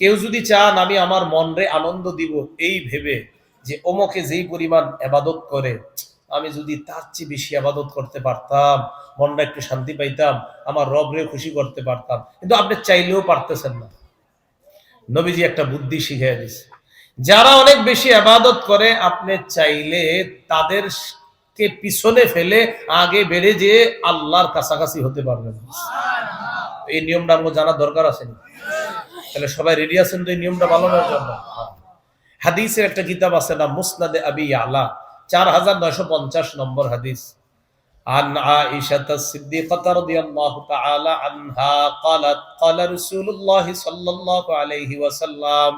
কেউ যদি চান আমি আমার মনরে আনন্দ দিব, এই ভেবে যে ওমকে যেই পরিমাণ আবাদত করে, আমি যদি তার চেয়ে বেশি আবাদত করতে পারতাম, মনটা একটু শান্তি পাইতাম, আমার রবরে খুশি করতে পারতাম, কিন্তু আপনি চাইলেও পারতেছেন না। নবীজি একটা বুদ্ধি শিখিয়ে দিছে যারা অনেক বেশি আবাদত করে, আপনি চাইলে তাদেরকে পিছনে ফেলে আগে বেড়ে যে আল্লাহর কাছাকাছি হতে পারবেন। এই নিয়মটা আমার জানার দরকার আছে না তাহলে সবাই রেডি আছেন তো এই নিয়মটা পালনের জন্য হাদিসের একটা কিতাব আছে না মুসনাদে আবি আলা চার হাজার নয়শো পঞ্চাশ নম্বর হাদিস عن عائشة الصديقة رضي الله تعالى عنها قالت قال رسول الله صلى الله عليه وسلم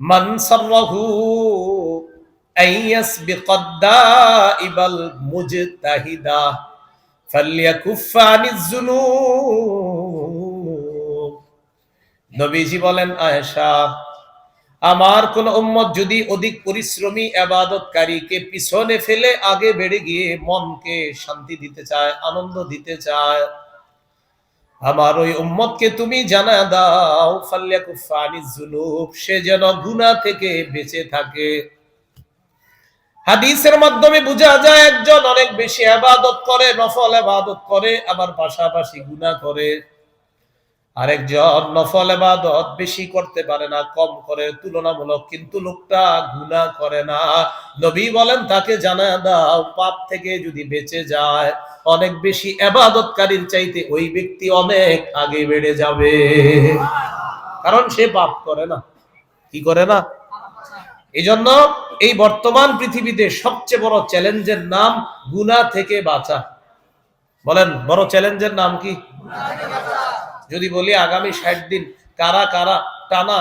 من سره أن يسبق الدائب المجتهد فليكف عن الذنوب নবীজি বলেন, আয়েশা, আমার কোন উম্মত যদি অধিক পরিশ্রমী আবাদতকারীকে পিছনে ফেলে আগে বেড়ে গিয়ে মনকে শান্তি দিতে চায়, আনন্দ দিতে চায়, আমার ওই উম্মতকে তুমি জানা দাও ফাল্লাকুফানি জুনুব সে যেন গুনাহ থেকে বেঁচে থাকে। হাদিসের মাধ্যমে বোঝা যায়, একজন অনেক বেশি আবাদত করে, নফল আবাদত করে, আবার পাশাপাশি গুনাহ করে। আরেকজন নফল এবাদত বেশি করতে পারে না, কম করে, তুলনামূলক কিন্তু লোকটা গুণা করে না। নবী বলেন, তাকে জানা দাও, পাপ থেকে যদি বেঁচে যায়, অনেক বেশি এবাদতকারীর চাইতে ওই ব্যক্তি অনেক আগে বেড়ে যাবে। কারণ সে পাপ করে না। কি করে না? এই জন্য এই বর্তমান পৃথিবীতে সবচেয়ে বড় চ্যালেঞ্জের নাম গুণা থেকে বাঁচা। বলেন, বড় চ্যালেঞ্জের নাম কি? যদি বলি আগামী ষাট দিন কারা কারা টানা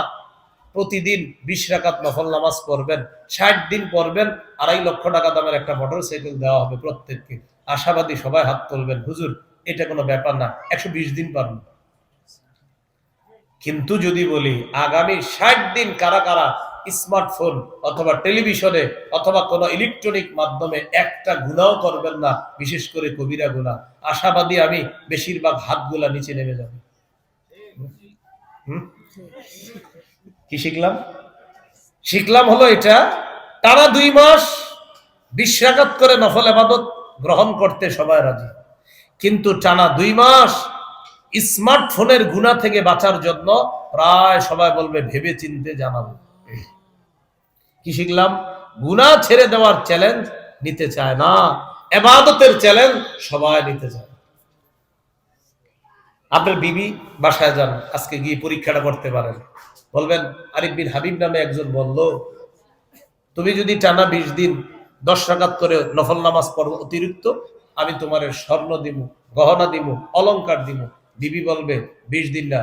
প্রতিদিন বিশ রাকাত নফল নামাজ পড়বেন, ষাট দিন পড়বেন, আড়াই লক্ষ টাকা দামের একটা মোটর সাইকেল দেওয়া হবে প্রত্যেককে। আশাবাদী সবাই হাত তুলবেন। হুজুর, এটা কোনো ব্যাপার না, একশো বিশ দিন পারবেন। কিন্তু যদি বলি আগামী ষাট দিন কারা কারা স্মার্টফোন অথবা টেলিভিশনে অথবা কোনো ইলেকট্রনিক মাধ্যমে একটা গুণাও করবেন না, বিশেষ করে কবিরা গুণা, আশাবাদী আমি বেশিরভাগ হাতগুলা নিচে নেমে যাবে? কি শিখলাম? শিখলাম হলো এটা, টানা দুই মাস বিশ্বাঘাত করে নফল আবাদত গ্রহণ করতে সবাই রাজি। কিন্তু টানা দুই মাস স্মার্টফোনের গুণা থেকে বাঁচার জন্য প্রায় সবাই বলবে ভেবে চিনতে জানাব কি শিখলাম? গুণা ছেড়ে দেওয়ার চ্যালেঞ্জ নিতে চায় না এবাদতের চ্যালেঞ্জ সবাই নিতে চায়। আপনার বিবি বাসায় যান, আজকে গিয়ে পরীক্ষাটা করতে পারেন। বলবেন, আরিফ বিন হাবিব নামে একজন বলল, তুমি যদি টানা বিশ দিন দশ রাকাত করে নফল নামাজ পড়ো অতিরিক্ত, আমি তোমার স্বর্ণ দিব গহনা দিব অলংকার দিব বিবি বলবে, বিশ দিন না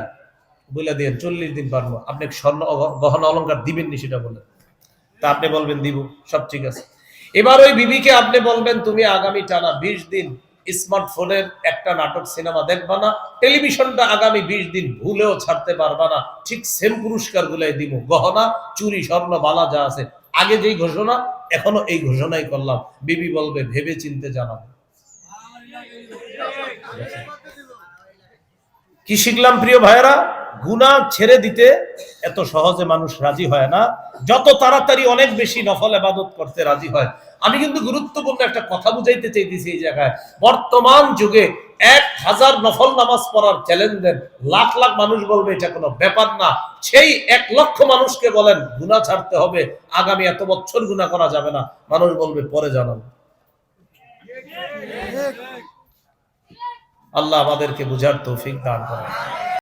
বলে দিয়ে চল্লিশ দিন পারব। আপনি স্বর্ণ গহনা অলংকার দিবেননি সেটা বলে। তা আপনি বলবেন, দিব, সব ঠিক আছে। এবার ওই বিবিকে আপনি বলবেন, তুমি আগামী টানা বিশ দিন স্মার্টফোনের একটা নাটক সিনেমা দেখবা না, টেলিভিশনটা আগামী বিশ দিন ভুলেও ছাড়তে পারবা না। ঠিক সেম পুরস্কার গুলাই দিব গহনা চুরি স্বর্ণ বালা যা আছে। আগে যেই ঘোষণা, এখনও এই ঘোষণাই করলাম। বিবি বলবে ভেবে চিনতে জানাব। কি শিখলাম প্রিয় ভাইয়েরা? গুনাহ ছেড়ে দিতে এত সহজে মানুষ রাজি হয় না। যত তাড়াতাড়ি অনেক বেশি নফল আবাদত করতে রাজি হয়। আমি কিন্তু গুরুত্বপূর্ণ একটা কথা বুঝাইতে চাইতেছি এই জায়গায়। বর্তমান যুগে এক হাজার নফল নামাজ পড়ার চ্যালেঞ্জ দেন, লাখ লাখ মানুষ বলবে, এটা কোনো ব্যাপার না। সেই এক লক্ষ মানুষকে বলেন, গুনাহ ছাড়তে হবে, আগামী এত বছর গুনাহ করা যাবে না। মানুষ বলবে, পরে জানাব। আল্লাহ আমাদেরকে বুঝার তৌফিক দান করেন।